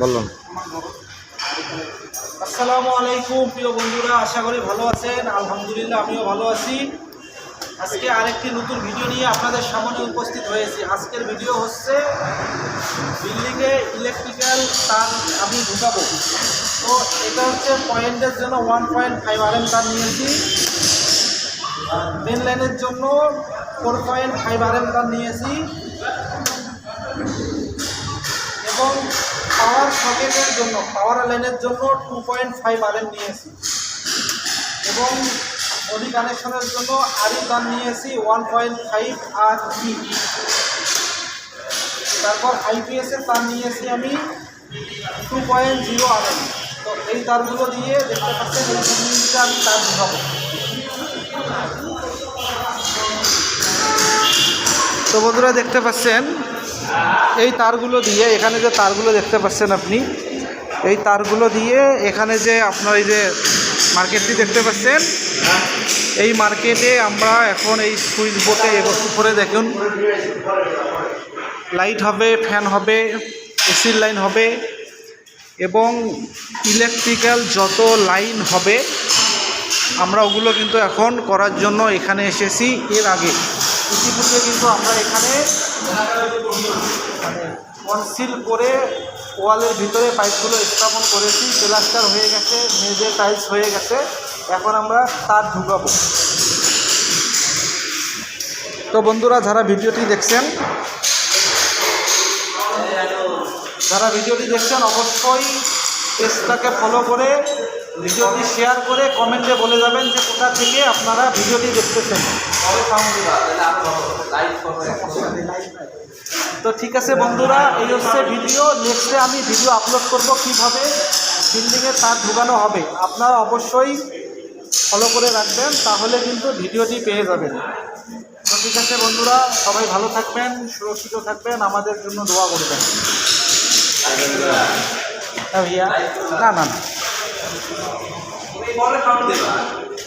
বলুন। আসসালামু আলাইকুম, প্রিয় বন্ধুরা, আশা করি ভালো আছেন। আলহামদুলিল্লাহ, আমিও ভালো আছি। আজকে আরেকটি নতুন ভিডিও নিয়ে আপনাদের সামনে উপস্থিত হয়েছি। আজকের ভিডিও হচ্ছে, বিল্ডিংয়ে ইলেকট্রিক্যাল তার আমি ঢুকাবো। তো এটা হচ্ছে পয়েন্টের জন্য one point five R M তার নিয়েছি। মেন লাইনের জন্য four point five R M তার নিয়েছি। এবং সকেটের জন্য পাওয়ার লাইনের জন্য two point five R M নিয়েছি। এবং বডি কানেকশনের জন্য আরই তার নিয়েছি one point five R E তারপর আইপিএসের তার নিয়েছি আমি two point zero R M তো এই তারগুলো দিয়ে দেখতে পাচ্ছেন, এই আমি তার ঢুকাবো তো বন্ধুরা দেখতে পাচ্ছেন এই তারগুলো দিয়ে এখানে যে তারগুলো দেখতে পাচ্ছেন আপনি, এই তারগুলো দিয়ে এখানে যে আপনার এই যে মার্কেটটি দেখতে পাচ্ছেন, এই মার্কেটে আমরা এখন এই সুইচ বোর্ডে উপরে দেখুন। লাইট হবে, ফ্যান হবে এসির লাইন হবে এবং ইলেকট্রিক্যাল যত লাইন হবে, আমরা ওগুলো কিন্তু এখন করার জন্য এখানে এসেছি। এর আগে ইতিপূর্বে কিন্তু আমরা এখানে মানে কনসিল করে ওয়ালের ভিতরে পাইপগুলো স্থাপন করেছি। প্লাস্টার হয়ে গেছে, মেঝে টাইলস হয়ে গেছে। এখন আমরা তার ঢুকাবো। তো বন্ধুরা, যারা ভিডিওটি দেখছেন, যারা ভিডিওটি দেখছেন, অবশ্যই পেজটাকে ফলো করে ভিডিওটি শেয়ার করে কমেন্টে বলে যাবেন যে কোথা থেকে আপনারা ভিডিওটি দেখতেছেন। তো ঠিক আছে বন্ধুরা এই হচ্ছে ভিডিও নেক্সটে আমি ভিডিও আপলোড করব কীভাবে বিল্ডিংয়ে তার ঢুকানো হবে। আপনারা অবশ্যই ফলো করে রাখবেন তাহলে কিন্তু ভিডিওটি পেয়ে যাবেন। তো ঠিক আছে বন্ধুরা সবাই ভালো থাকবেন সুরক্ষিত থাকবেন আমাদের জন্য দোয়া করবেন। হ্যাঁ ভাইয়া? না না না।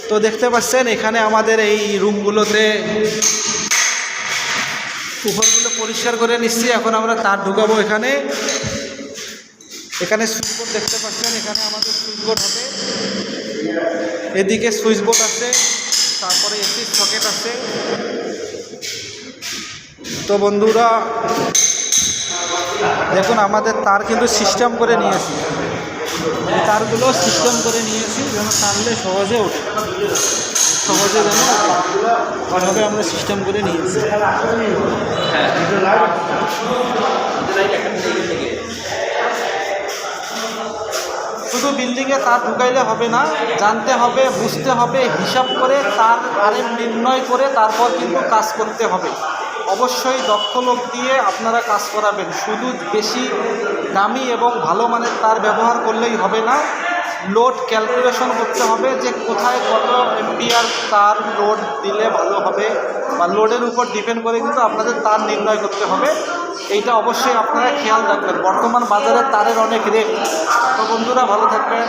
তো দেখতে পাচ্ছেন, এখানে আমাদের এই রুমগুলোতে উপরগুলো পরিষ্কার করে নিচ্ছি, এখন আমরা তার ঢুকাবো এখানে। এখানে সুইচ বোর্ড দেখতে পাচ্ছেন, এখানে আমাদের সুইচ বোর্ড হবে। এদিকে সুইচ বোর্ড আছে, তারপরে এসির সকেট আছে। তো বন্ধুরা, দেখুন, আমাদের তার কিন্তু সিস্টেম করে নিয়েছি। তারগুলো সিস্টেম করে নিয়েছি, যেন টানলে সহজে ওঠে। সহজে যেন ওইভাবে আমরা সিস্টেম করে নিয়েছি। শুধু বিল্ডিংয়ে তার ঢুকাইলে হবে না, জানতে হবে, বুঝতে হবে, হিসাব করে তার আরেম নির্ণয় করে তারপর কিন্তু কাজ করতে হবে। অবশ্যই দক্ষ লোক দিয়ে আপনারা কাজ করাবেন। শুধু বেশি দামি এবং ভালো মানের তার ব্যবহার করলেই হবে না। লোড ক্যালকুলেশন করতে হবে যে কোথায় কত এমপিআর তার লোড দিলে ভালো হবে বা লোডের উপর ডিপেন্ড করে কিন্তু আপনাদের তার নির্ণয় করতে হবে। এইটা অবশ্যই আপনারা খেয়াল রাখবেন। বর্তমান বাজারে তারের অনেক রেট। তো বন্ধুরা, ভালো থাকবেন।